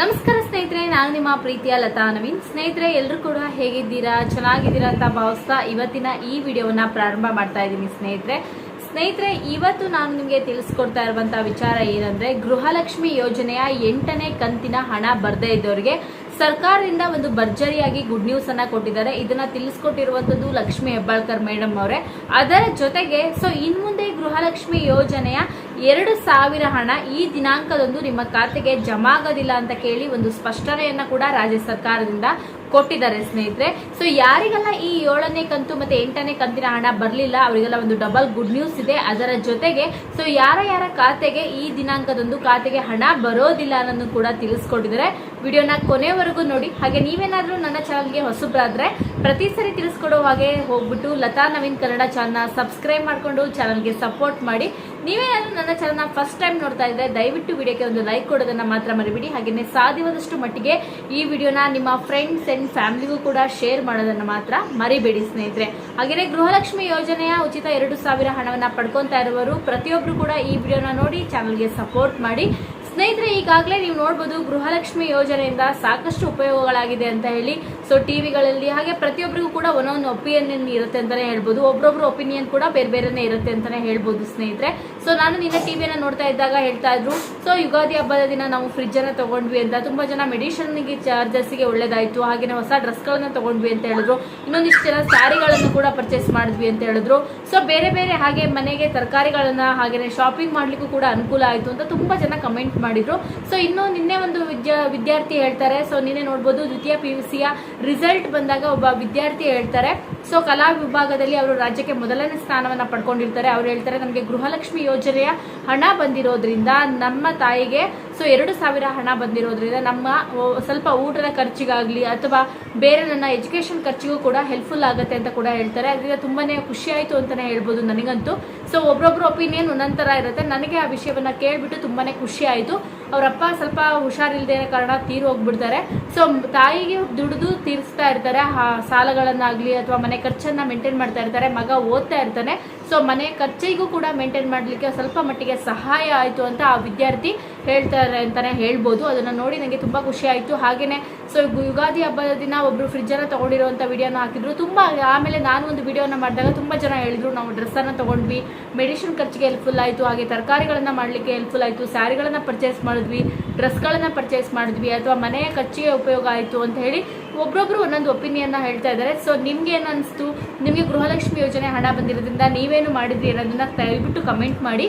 ನಮಸ್ಕಾರ ಸ್ನೇಹಿತರೆ, ನಾನು ನಿಮ್ಮ ಪ್ರೀತಿಯ ಲತಾ ನವೀನ್. ಸ್ನೇಹಿತರೆ ಎಲ್ಲರೂ ಕೂಡ ಹೇಗಿದ್ದೀರಾ? ಚೆನ್ನಾಗಿದ್ದೀರಾ ಅಂತ ಭಾವಿಸ್ತಾ ಇವತ್ತಿನ ಈ ವಿಡಿಯೋವನ್ನ ಪ್ರಾರಂಭ ಮಾಡ್ತಾ ಇದ್ದೀನಿ ಸ್ನೇಹಿತರೆ. ಸ್ನೇಹಿತರೆ, ಇವತ್ತು ನಾನು ನಿಮಗೆ ತಿಳಿಸ್ಕೊಡ್ತಾ ಇರುವಂತಹ ವಿಚಾರ ಏನಂದ್ರೆ, ಗೃಹಲಕ್ಷ್ಮಿ ಯೋಜನೆಯ ಎಂಟನೇ ಕಂತಿನ ಹಣ ಬರ್ದೇ ಇದ್ದವರಿಗೆ ಸರ್ಕಾರದಿಂದ ಒಂದು ಭರ್ಜರಿಯಾಗಿ ಗುಡ್ ನ್ಯೂಸ್ ಅನ್ನ ಕೊಟ್ಟಿದ್ದಾರೆ. ಇದನ್ನ ತಿಳಿಸ್ಕೊಟ್ಟಿರುವಂತದ್ದು ಲಕ್ಷ್ಮಿ ಹೆಬ್ಬಾಳ್ಕರ್ ಮೇಡಮ್ ಅವರೇ. ಅದರ ಜೊತೆಗೆ ಸೊ ಇನ್ ಮುಂದೆ ಗೃಹಲಕ್ಷ್ಮಿ ಯೋಜನೆಯ ಎರಡು ಸಾವಿರ ಹಣ ಈ ದಿನಾಂಕದಂದು ನಿಮ್ಮ ಖಾತೆಗೆ ಜಮಾ ಆಗೋದಿಲ್ಲ ಅಂತ ಕೇಳಿ ಒಂದು ಸ್ಪಷ್ಟನೆಯನ್ನು ಕೂಡ ರಾಜ್ಯ ಸರ್ಕಾರದಿಂದ ಕೊಟ್ಟಿದ್ದಾರೆ ಸ್ನೇಹಿತರೆ. ಸೊ ಯಾರಿಗೆಲ್ಲ ಈ ಏಳನೇ ಕಂತು ಮತ್ತೆ ಎಂಟನೇ ಕಂತಿನ ಹಣ ಬರಲಿಲ್ಲ, ಅವರಿಗೆಲ್ಲ ಒಂದು ಡಬಲ್ ಗುಡ್ ನ್ಯೂಸ್ ಇದೆ. ಅದರ ಜೊತೆಗೆ ಸೊ ಯಾರ ಯಾರ ಖಾತೆಗೆ ಈ ದಿನಾಂಕದಂದು ಖಾತೆಗೆ ಹಣ ಬರೋದಿಲ್ಲ ಅನ್ನೋದು ಕೂಡ ತಿಳಿಸ್ಕೊಟ್ಟಿದ್ದಾರೆ. ವಿಡಿಯೋನ ಕೊನೆವರೆಗೂ ನೋಡಿ. ಹಾಗೆ ನೀವೇನಾದರೂ ನನ್ನ ಚಾನಲ್ಗೆ ಹೊಸಬ್ರಾದ್ರೆ, ಪ್ರತಿ ಸರಿ ತಿಳಿಸ್ಕೊಡೋ ಹಾಗೆ ಹೋಗ್ಬಿಟ್ಟು ಲತಾ ನವೀನ್ ಕನ್ನಡ ಚಾನಲ್ನ ಸಬ್ಸ್ಕ್ರೈಬ್ ಮಾಡಿಕೊಂಡು ಚಾನಲ್ಗೆ ಸಪೋರ್ಟ್ ಮಾಡಿ. ನೀವೇನಾದ್ರೂ ನನ್ನ ಚಾನಲ್ನ ಫಸ್ಟ್ ಟೈಮ್ ನೋಡ್ತಾ ಇದ್ರೆ ದಯವಿಟ್ಟು ವಿಡಿಯೋಕ್ಕೆ ಒಂದು ಲೈಕ್ ಕೊಡೋದನ್ನ ಮಾತ್ರ ಮರಿಬಿಡಿ. ಹಾಗೆಯೇ ಸಾಧ್ಯವಾದಷ್ಟು ಮಟ್ಟಿಗೆ ಈ ವಿಡಿಯೋನ ನಿಮ್ಮ ಫ್ರೆಂಡ್ಸ್ ಅಂಡ್ ಫ್ಯಾಮಿಲಿಗೂ ಕೂಡ ಶೇರ್ ಮಾಡೋದನ್ನ ಮಾತ್ರ ಮರಿಬೇಡಿ ಸ್ನೇಹಿತರೆ. ಹಾಗೆಯೇ ಗೃಹಲಕ್ಷ್ಮಿ ಯೋಜನೆಯ ಉಚಿತ ಎರಡು ಸಾವಿರ ಹಣವನ್ನ ಪಡ್ಕೊಂತಾ ಇರುವವರು ಪ್ರತಿಯೊಬ್ಬರು ಕೂಡ ಈ ವಿಡಿಯೋನ ನೋಡಿ ಚಾನಲ್ಗೆ ಸಪೋರ್ಟ್ ಮಾಡಿ. ಸ್ನೇಹಿತರೆ, ಈಗಾಗಲೇ ನೀವು ನೋಡ್ಬೋದು ಗೃಹಲಕ್ಷ್ಮಿ ಯೋಜನೆಯಿಂದ ಸಾಕಷ್ಟು ಉಪಯೋಗಗಳಾಗಿದೆ ಅಂತ ಹೇಳಿ. ಸೊ ಟಿವಿಗಳಲ್ಲಿ ಹಾಗೆ ಪ್ರತಿಯೊಬ್ಬರಿಗೂ ಕೂಡ ಒಂದೊಂದು ಒಪಿನಿಯನ್ ಇರುತ್ತೆ ಅಂತಾನೆ ಹೇಳ್ಬೋದು. ಒಬ್ರೊಬ್ರು ಒಪಿನಿಯನ್ ಕೂಡ ಬೇರೆ ಬೇರೆನೇ ಇರುತ್ತೆ ಅಂತಾನೆ ಹೇಳ್ಬೋದು ಸ್ನೇಹಿತರೆ. ಸೊ ನಾನು ನಿನ್ನೆ ಟಿವಿಯನ್ನ ನೋಡ್ತಾ ಇದ್ದಾಗ ಹೇಳ್ತಾ ಇದ್ರು ಸೊ ಯುಗಾದಿ ಹಬ್ಬದ ದಿನ ನಾವು ಫ್ರಿಜ್ ಅನ್ನ ತಗೊಂಡ್ವಿ ಅಂತ. ತುಂಬಾ ಜನ ಮೆಡಿಷನ್ಗೆ ಚಾರ್ಜಸ್ಗೆ ಒಳ್ಳೇದಾಯ್ತು. ಹಾಗೆ ಹೊಸ ಡ್ರೆಸ್ಗಳನ್ನ ತಗೊಂಡ್ವಿ ಅಂತ ಹೇಳಿದ್ರು. ಇನ್ನೊಂದಿಷ್ಟು ಜನ ಸ್ಯಾರಿಗಳನ್ನು ಕೂಡ ಪರ್ಚೇಸ್ ಮಾಡಿದ್ವಿ ಅಂತ ಹೇಳಿದ್ರು. ಸೊ ಬೇರೆ ಬೇರೆ ಹಾಗೆ ಮನೆಗೆ ತರಕಾರಿಗಳನ್ನ ಹಾಗೆ ಶಾಪಿಂಗ್ ಮಾಡ್ಲಿಕ್ಕೂ ಕೂಡ ಅನುಕೂಲ ಆಯ್ತು ಅಂತ ತುಂಬಾ ಜನ ಕಮೆಂಟ್ ಮಾಡಿದ್ರು. ಸೊ ಇನ್ನು ನಿನ್ನೆ ಒಂದು ವಿದ್ಯಾ, ವಿದ್ಯಾರ್ಥಿ ಹೇಳ್ತಾರೆ. ಸೊ ನಿನ್ನೆ ನೋಡ್ಬೋದು ದ್ವಿತೀಯ ಪಿ ಯು ಸಿಯ ರಿಸಲ್ಟ್ ಬಂದಾಗ ಒಬ್ಬ ವಿದ್ಯಾರ್ಥಿ ಹೇಳ್ತಾರೆ. ಸೊ ಕಲಾ ವಿಭಾಗದಲ್ಲಿ ಅವರು ರಾಜ್ಯಕ್ಕೆ ಮೊದಲನೇ ಸ್ಥಾನವನ್ನ ಪಡ್ಕೊಂಡಿರ್ತಾರೆ. ಅವ್ರು ಹೇಳ್ತಾರೆ, ನಮಗೆ ಗೃಹಲಕ್ಷ್ಮಿ ಯೋಜನೆಯ ಹಣ ಬಂದಿರೋದ್ರಿಂದ ನಮ್ಮ ತಾಯಿಗೆ ಸೊ ಎರಡು ಸಾವಿರ ಹಣ ಬಂದಿರೋದ್ರಿಂದ ನಮ್ಮ ಸ್ವಲ್ಪ ಊಟದ ಖರ್ಚಿಗಾಗ್ಲಿ ಅಥವಾ ಬೇರೆ ನನ್ನ ಎಜುಕೇಶನ್ ಖರ್ಚಿಗೂ ಕೂಡ ಹೆಲ್ಪ್ಫುಲ್ ಆಗುತ್ತೆ ಅಂತ ಕೂಡ ಹೇಳ್ತಾರೆ. ಅದರಿಂದ ತುಂಬಾನೇ ಖುಷಿ ಆಯ್ತು ಅಂತಾನೆ ಹೇಳ್ಬೋದು ನನಗಂತೂ. ಸೊ ಒಬ್ರೊಬ್ರು ಒಪಿನಿಯನ್ ಒಂದೊಂದು ತರ ಇರುತ್ತೆ. ನನಗೆ ಆ ವಿಷಯವನ್ನು ಕೇಳಿಬಿಟ್ಟು ತುಂಬಾ ಖುಷಿ ಆಯಿತು. ಅವರಪ್ಪ ಸ್ವಲ್ಪ ಹುಷಾರಿಲ್ಲದೆ ಕಾರಣ ತೀರು ಹೋಗ್ಬಿಡ್ತಾರೆ. ಸೊ ತಾಯಿಗೆ ದುಡಿದು ತೀರಿಸ್ತಾ ಇರ್ತಾರೆ. ಆ ಸಾಲಗಳನ್ನಾಗಲಿ ಅಥವಾ ಮನೆ ಖರ್ಚನ್ನು ಮೇಂಟೈನ್ ಮಾಡ್ತಾ ಇರ್ತಾರೆ. ಮಗ ಓದ್ತಾ ಇರ್ತಾನೆ. ಸೊ ಮನೆ ಖರ್ಚಿಗೂ ಕೂಡ ಮೇಂಟೈನ್ ಮಾಡಲಿಕ್ಕೆ ಸ್ವಲ್ಪ ಮಟ್ಟಿಗೆ ಸಹಾಯ ಆಯಿತು ಅಂತ ಆ ವಿದ್ಯಾರ್ಥಿ ಹೇಳ್ತಾರೆ ಅಂತಲೇ ಹೇಳ್ಬೋದು. ಅದನ್ನು ನೋಡಿ ನನಗೆ ತುಂಬ ಖುಷಿ ಆಯಿತು. ಹಾಗೇನೆ ಸೊ ಯುಗಾದಿ ಹಬ್ಬದ ದಿನ ಒಬ್ರು ಫ್ರಿಜ್ಜನ್ನು ತಗೊಂಡಿರುವಂತ ವಿಡಿಯೋನ ಹಾಕಿದ್ರು. ತುಂಬಾ ಆಮೇಲೆ ನಾನು ಒಂದು ವಿಡಿಯೋನ ಮಾಡಿದಾಗ ತುಂಬಾ ಜನ ಹೇಳಿದ್ರು, ನಾವು ಡ್ರೆಸ್ಸನ್ನು ತಗೊಂಡ್ವಿ ಮೆಡಿಸಿನ್ ಖರ್ಚಿಗೆ ಹೆಲ್ಪ್ಫುಲ್ ಆಯ್ತು, ಹಾಗೆ ತರಕಾರಿಗಳನ್ನು ಮಾಡ್ಲಿಕ್ಕೆ ಹೆಲ್ಪ್ಫುಲ್ ಆಯ್ತು, ಸ್ಯಾರಿಗಳನ್ನು ಪರ್ಚೇಸ್ ಮಾಡಿದ್ವಿ ಡ್ರೆಸ್ಗಳನ್ನು ಪರ್ಚೇಸ್ ಮಾಡಿದ್ವಿ, ಅಥವಾ ಮನೆಯ ಖರ್ಚಿಗೆ ಉಪಯೋಗ ಆಯ್ತು ಅಂತ ಹೇಳಿ ಒಬ್ಬೊಬ್ಬರು ಒಂದೊಂದು ಒಪಿನಿಯನ್ನ ಹೇಳ್ತಾ ಇದ್ದಾರೆ. ಸೊ ನಿಮ್ಗೆ ಏನು ಅನಿಸ್ತು ನಿಮಗೆ ಗೃಹಲಕ್ಷ್ಮಿ ಯೋಜನೆ ಹಣ ಬಂದಿರೋದ್ರಿಂದ ನೀವೇನು ಮಾಡಿದ್ರಿ ಅನ್ನೋದನ್ನ ದಯವಿಟ್ಟು ಕಮೆಂಟ್ ಮಾಡಿ.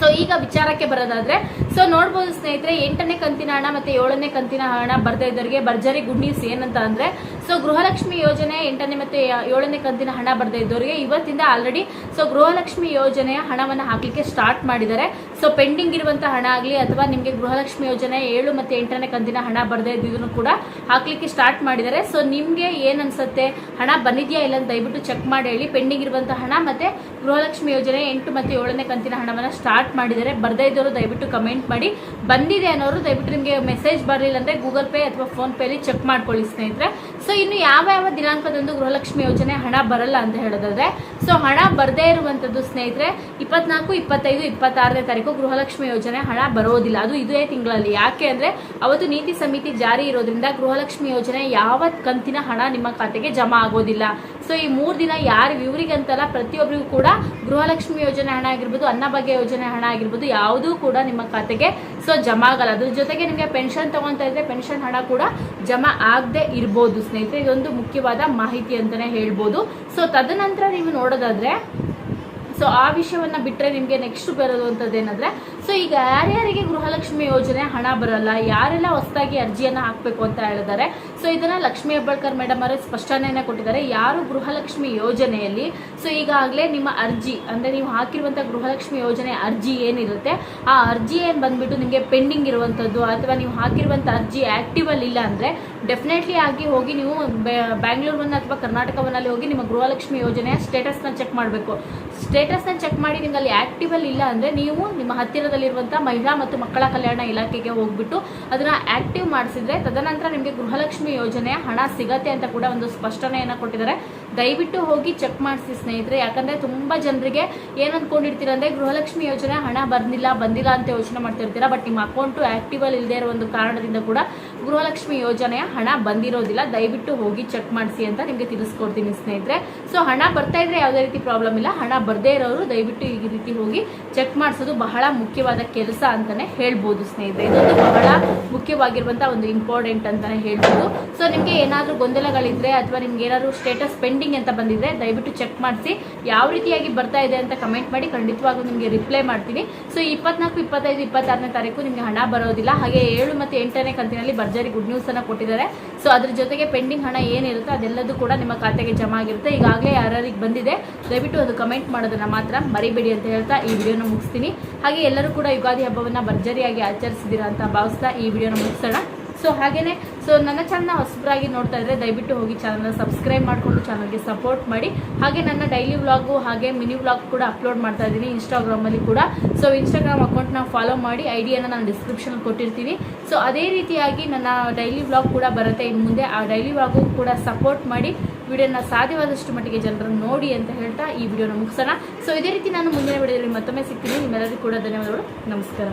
ಸೊ ಈಗ ವಿಚಾರಕ್ಕೆ ಬರೋದಾದ್ರೆ ಸೊ ನೋಡ್ಬೋದು ಸ್ನೇಹಿತರೆ, ಎಂಟನೇ ಕಂತಿನ ಹಣ ಮತ್ತೆ ಏಳನೇ ಕಂತಿನ ಹಣ ಬರ್ತಾ ಇದ್ದವರಿಗೆ ಭರ್ಜರಿ ಗುಡ್ ನ್ಯೂಸ್ ಏನಂತ ಅಂದ್ರೆ ಸೊ ಗೃಹಲಕ್ಷ್ಮಿ ಯೋಜನೆ ಎಂಟನೇ ಮತ್ತು ಏಳನೇ ಕಂತಿನ ಹಣ ಬರದೇ ಇದ್ದವರಿಗೆ ಇವತ್ತಿಂದ ಆಲ್ರೆಡಿ ಸೊ ಗೃಹಲಕ್ಷ್ಮಿ ಯೋಜನೆಯ ಹಣವನ್ನು ಹಾಕಲಿಕ್ಕೆ ಸ್ಟಾರ್ಟ್ ಮಾಡಿದ್ದಾರೆ. ಸೊ ಪೆಂಡಿಂಗ್ ಇರುವಂತ ಹಣ ಆಗಲಿ ಅಥವಾ ನಿಮಗೆ ಗೃಹಲಕ್ಷ್ಮಿ ಯೋಜನೆ ಏಳು ಮತ್ತು ಎಂಟನೇ ಕಂತಿನ ಹಣ ಬರ್ದೇ ಇದ್ದಿದ್ದನ್ನು ಕೂಡ ಹಾಕಲಿಕ್ಕೆ ಸ್ಟಾರ್ಟ್ ಮಾಡಿದ್ದಾರೆ. ಸೊ ನಿಮಗೆ ಏನು ಅನ್ಸುತ್ತೆ? ಹಣ ಬಂದಿದೆಯಾ ಇಲ್ಲ ಅಂತ ದಯವಿಟ್ಟು ಚೆಕ್ ಮಾಡಿ ಹೇಳಿ. ಪೆಂಡಿಂಗ್ ಇರುವಂತಹ ಹಣ ಮತ್ತೆ ಗೃಹಲಕ್ಷ್ಮಿ ಯೋಜನೆ ಎಂಟು ಮತ್ತು ಏಳನೇ ಕಂತಿನ ಹಣವನ್ನು ಸ್ಟಾರ್ಟ್ ಮಾಡಿದ್ದಾರೆ. ಬರದೇ ಇದ್ದವರು ದಯವಿಟ್ಟು ಕಮೆಂಟ್ ಮಾಡಿ. ಬಂದಿದೆ ಅನ್ನೋರು ದಯವಿಟ್ಟು ನಿಮಗೆ ಮೆಸೇಜ್ ಬರಲಿಲ್ಲ ಅಂದರೆ ಗೂಗಲ್ ಪೇ ಅಥವಾ ಫೋನ್ಪೇಲಿ ಚೆಕ್ ಮಾಡ್ಕೊಳ್ಳಿ, ಸ್ನೇಹಿತರೆ. ಸೊ ಇನ್ನು ಯಾವ ಯಾವ ದಿನಾಂಕದಂದು ಗೃಹಲಕ್ಷ್ಮಿ ಯೋಜನೆ ಹಣ ಬರಲ್ಲ ಅಂತ ಹೇಳೋದಾದ್ರೆ ಸೊ ಹಣ ಬರದೇ ಇರುವಂತದ್ದು ಸ್ನೇಹಿತರೆ, ಇಪ್ಪತ್ನಾಲ್ಕು, ಇಪ್ಪತ್ತೈದು, ಇಪ್ಪತ್ತಾರನೇ ತಾರೀಕು ಗೃಹಲಕ್ಷ್ಮಿ ಯೋಜನೆ ಹಣ ಬರೋದಿಲ್ಲ. ಅದು ಇದೇ ತಿಂಗಳಲ್ಲಿ. ಯಾಕೆ ಅಂದ್ರೆ, ಅವತ್ತು ನೀತಿ ಸಮಿತಿ ಜಾರಿ ಇರೋದ್ರಿಂದ ಗೃಹಲಕ್ಷ್ಮಿ ಯೋಜನೆ ಯಾವ ಕಂತಿನ ಹಣ ನಿಮ್ಮ ಖಾತೆಗೆ ಜಮಾ ಆಗೋದಿಲ್ಲ. ಸೊ ಈ ಮೂರು ದಿನ ಯಾರು ಇವರಿಗಂತಲ್ಲ ಪ್ರತಿಯೊಬ್ಬರಿಗೂ ಕೂಡ ಗೃಹಲಕ್ಷ್ಮಿ ಯೋಜನೆ ಹಣ ಆಗಿರ್ಬೋದು ಅನ್ನಭಾಗ್ಯ ಯೋಜನೆ ಹಣ ಆಗಿರ್ಬೋದು, ಯಾವುದೂ ಕೂಡ ನಿಮ್ಮ ಖಾತೆಗೆ ಸೊ ಜಮಾ ಆಗಲ್ಲ. ಅದ್ರ ಜೊತೆಗೆ ನಿಮಗೆ ಪೆನ್ಷನ್ ತಗೊತಾ ಇದ್ರೆ ಪೆನ್ಷನ್ ಹಣ ಕೂಡ ಜಮಾ ಆಗದೆ ಇರ್ಬೋದು ಇದೊಂದು ಮುಖ್ಯವಾದ ಮಾಹಿತಿ ಅಂತಾನೆ ಹೇಳ್ಬೋದು. ಸೊ ತದನಂತರ ನೀವು ನೋಡೋದಾದ್ರೆ ಸೊ ಆ ವಿಷಯವನ್ನ ಬಿಟ್ಟರೆ ನಿಮಗೆ ನೆಕ್ಸ್ಟ್ ಬರೋದು ಏನಂದ್ರೆ ಸೊ ಈಗ ಯಾರ್ಯಾರಿಗೆ ಗೃಹಲಕ್ಷ್ಮಿ ಯೋಜನೆ ಹಣ ಬರಲ್ಲ, ಯಾರೆಲ್ಲ ಹೊಸದಾಗಿ ಅರ್ಜಿಯನ್ನ ಹಾಕಬೇಕು ಅಂತ ಹೇಳಿದ್ದಾರೆ ಸೊ ಇದನ್ನ ಲಕ್ಷ್ಮಿ ಹೆಬ್ಬಾಳ್ಕರ್ ಮೇಡಮ್ ಅವರು ಸ್ಪಷ್ಟನೆಯನ್ನ ಕೊಟ್ಟಿದ್ದಾರೆ. ಯಾರು ಗೃಹಲಕ್ಷ್ಮಿ ಯೋಜನೆಯಲ್ಲಿ ಸೊ ಈಗಾಗಲೇ ನಿಮ್ಮ ಅರ್ಜಿ, ಅಂದ್ರೆ ನೀವು ಹಾಕಿರುವಂಥ ಗೃಹಲಕ್ಷ್ಮಿ ಯೋಜನೆ ಅರ್ಜಿ ಏನಿರುತ್ತೆ, ಆ ಅರ್ಜಿ ಏನು ಬಂದ್ಬಿಟ್ಟು ನಿಮಗೆ ಪೆಂಡಿಂಗ್ ಇರುವಂತದ್ದು, ಅಥವಾ ನೀವು ಹಾಕಿರುವಂತ ಅರ್ಜಿ ಆಕ್ಟಿವ್ ಅಲ್ಲಿ ಇಲ್ಲ ಅಂದ್ರೆ ಡೆಫಿನೆಟ್ಲಿ ಆಗಿ ಹೋಗಿ ನೀವು ಬ್ಯಾಂಗ್ಳೂರ್ವನ್ನ ಅಥವಾ ಕರ್ನಾಟಕವನ್ನಲ್ಲಿ ಹೋಗಿ ನಿಮ್ಮ ಗೃಹಲಕ್ಷ್ಮಿ ಯೋಜನೆಯ ಸ್ಟೇಟಸ್ನ ಚೆಕ್ ಮಾಡಬೇಕು. ಸ್ಟೇಟಸ್ನ ಚೆಕ್ ಮಾಡಿ ನಿಮ್ಮಲ್ಲಿ ಅಲ್ಲಿ ಆಕ್ಟಿವ್ ಅಲ್ಲಿ ಇಲ್ಲ ಅಂದರೆ ನೀವು ನಿಮ್ಮ ಹತ್ತಿರದಲ್ಲಿರುವಂಥ ಮಹಿಳಾ ಮತ್ತು ಮಕ್ಕಳ ಕಲ್ಯಾಣ ಇಲಾಖೆಗೆ ಹೋಗ್ಬಿಟ್ಟು ಅದನ್ನು ಆ್ಯಕ್ಟಿವ್ ಮಾಡಿಸಿದ್ರೆ ತದನಂತರ ನಿಮಗೆ ಗೃಹಲಕ್ಷ್ಮಿ ಯೋಜನೆಯ ಹಣ ಸಿಗತ್ತೆ ಅಂತ ಕೂಡ ಒಂದು ಸ್ಪಷ್ಟನೆಯನ್ನು ಕೊಟ್ಟಿದ್ದಾರೆ. ದಯವಿಟ್ಟು ಹೋಗಿ ಚೆಕ್ ಮಾಡಿಸಿ ಸ್ನೇಹಿತರೆ, ಯಾಕಂದರೆ ತುಂಬ ಜನರಿಗೆ ಏನು ಅಂದ್ಕೊಂಡಿರ್ತೀರ ಅಂದ್ರೆ ಗೃಹಲಕ್ಷ್ಮಿ ಯೋಜನೆ ಹಣ ಬಂದಿಲ್ಲ ಬಂದಿಲ್ಲ ಅಂತ ಯೋಚನೆ ಮಾಡ್ತಿರ್ತೀರ ಬಟ್ ನಿಮ್ಮ ಅಕೌಂಟು ಆ್ಯಕ್ಟಿವಲ್ಲಿ ಇಲ್ಲದೆ ಇರೋ ಒಂದು ಕಾರಣದಿಂದ ಕೂಡ ಗೃಹಲಕ್ಷ್ಮಿ ಯೋಜನೆಯ ಹಣ ಬಂದಿರೋದಿಲ್ಲ, ದಯವಿಟ್ಟು ಹೋಗಿ ಚೆಕ್ ಮಾಡಿಸಿ ಅಂತ ನಿಮಗೆ ತಿಳಿಸ್ಕೊಡ್ತೀನಿ ಸ್ನೇಹಿತರೆ. ಸೊ ಹಣ ಬರ್ತಾ ಇದ್ರೆ ಯಾವುದೇ ರೀತಿ ಪ್ರಾಬ್ಲಮ್ ಇಲ್ಲ. ಹಣ ಬರದೇ ಇರೋರು ದಯವಿಟ್ಟು ಈ ರೀತಿ ಹೋಗಿ ಚೆಕ್ ಮಾಡಿಸೋದು ಬಹಳ ಮುಖ್ಯವಾದ ಕೆಲಸ ಅಂತಾನೆ ಹೇಳ್ಬೋದು ಸ್ನೇಹಿತರೆ. ಇದೊಂದು ಬಹಳ ಮುಖ್ಯವಾಗಿರುವಂತಹ ಒಂದು ಇಂಪಾರ್ಟೆಂಟ್ ಅಂತಾನೆ ಹೇಳ್ಬೋದು. ಸೊ ನಿಮಗೆ ಏನಾದರೂ ಗೊಂದಲಗಳಿದ್ರೆ ಅಥವಾ ನಿಮ್ಗೆ ಏನಾದ್ರು ಸ್ಟೇಟಸ್ ಪೆಂಡಿಂಗ್ ಅಂತ ಬಂದಿದ್ರೆ ದಯವಿಟ್ಟು ಚೆಕ್ ಮಾಡಿಸಿ. ಯಾವ ರೀತಿಯಾಗಿ ಬರ್ತಾ ಇದೆ ಅಂತ ಕಮೆಂಟ್ ಮಾಡಿ ಖಂಡಿತವಾಗೂ ನಿಮಗೆ ರಿಪ್ಲೈ ಮಾಡ್ತೀನಿ. ಸೊ ಇಪ್ಪತ್ನಾಲ್ಕು, ಇಪ್ಪತ್ತೈದು, ಇಪ್ಪತ್ತಾರನೇ ತಾರೀಕು ನಿಮಗೆ ಹಣ ಬರೋದಿಲ್ಲ. ಹಾಗೆ ಏಳು ಮತ್ತು ಎಂಟನೇ ಕಂತಿನಲ್ಲಿ ಭರ್ಜರಿ ಗುಡ್ ನ್ಯೂಸ್ ಅನ್ನ ಕೊಟ್ಟಿದ್ದಾರೆ. ಸೊ ಅದ್ರ ಜೊತೆಗೆ ಪೆಂಡಿಂಗ್ ಹಣ ಏನಿರುತ್ತೋ ಅದೆಲ್ಲದೂ ಕೂಡ ನಿಮ್ಮ ಖಾತೆಗೆ ಜಮಾ ಆಗಿರುತ್ತೆ. ಈಗಾಗಲೇ ಯಾರಿಗೆ ಬಂದಿದೆ, ದಯವಿಟ್ಟು ಅದು ಕಮೆಂಟ್ ಮಾಡೋದನ್ನ ಮಾತ್ರ ಮರಿಬೇಡಿ ಅಂತ ಹೇಳ್ತಾ ಈ ವಿಡಿಯೋನ ಮುಗಿಸ್ತೀನಿ. ಹಾಗೆ ಎಲ್ಲರೂ ಕೂಡ ಯುಗಾದಿ ಹಬ್ಬವನ್ನ ಭರ್ಜರಿಯಾಗಿ ಆಚರಿಸಿದಿರ ಅಂತ ಭಾವಿಸ್ತಾ ಈ ವಿಡಿಯೋನ ಮುಗಿಸೋಣ. ಸೊ ಹಾಗೇನೆ ಸೊ ನನ್ನ ಚಾನಲ್ನ ಹೊಸಬರಾಗಿ ನೋಡ್ತಾ ಇದ್ರೆ ದಯವಿಟ್ಟು ಹೋಗಿ ಚಾನಲ್ನ ಸಬ್ಸ್ಕ್ರೈಬ್ ಮಾಡಿಕೊಂಡು ಚಾನಲ್ಗೆ ಸಪೋರ್ಟ್ ಮಾಡಿ. ಹಾಗೆ ನನ್ನ ಡೈಲಿ ವ್ಲಾಗು ಹಾಗೆ ಮಿನಿ ವ್ಲಾಗ್ ಕೂಡ ಅಪ್ಲೋಡ್ ಮಾಡ್ತಾ ಇದ್ದೀನಿ ಇನ್ಸ್ಟಾಗ್ರಾಮಲ್ಲಿ ಕೂಡ. ಸೊ ಇನ್ಸ್ಟಾಗ್ರಾಮ್ ಅಕೌಂಟ್ನ ಫಾಲೋ ಮಾಡಿ ಐಡಿಯನ್ನು ನಾನು ಡಿಸ್ಕ್ರಿಪ್ಷನ್ ಕೊಟ್ಟಿರ್ತೀನಿ. ಸೊ ಅದೇ ರೀತಿಯಾಗಿ ನನ್ನ ಡೈಲಿ ವ್ಲಾಗ್ ಕೂಡ ಬರುತ್ತೆ ಇನ್ನು ಮುಂದೆ. ಆ ಡೈಲಿ ವ್ಲಾಗು ಕೂಡ ಸಪೋರ್ಟ್ ಮಾಡಿ ವಿಡಿಯೋನ ಸಾಧ್ಯವಾದಷ್ಟು ಮಟ್ಟಿಗೆ ಜನರನ್ನು ನೋಡಿ ಅಂತ ಹೇಳ್ತಾ ಈ ವಿಡಿಯೋನ ಮುಗಿಸೋಣ. ಸೊ ಇದೇ ರೀತಿ ನಾನು ಮುಂದಿನ ವಿಡಿಯೋದಲ್ಲಿ ಮತ್ತೊಮ್ಮೆ ಸಿಗ್ತೀನಿ. ನಿಮ್ಮೆಲ್ಲರಿಗೂ ಕೂಡ ಧನ್ಯವಾದಗಳು. ನಮಸ್ಕಾರ.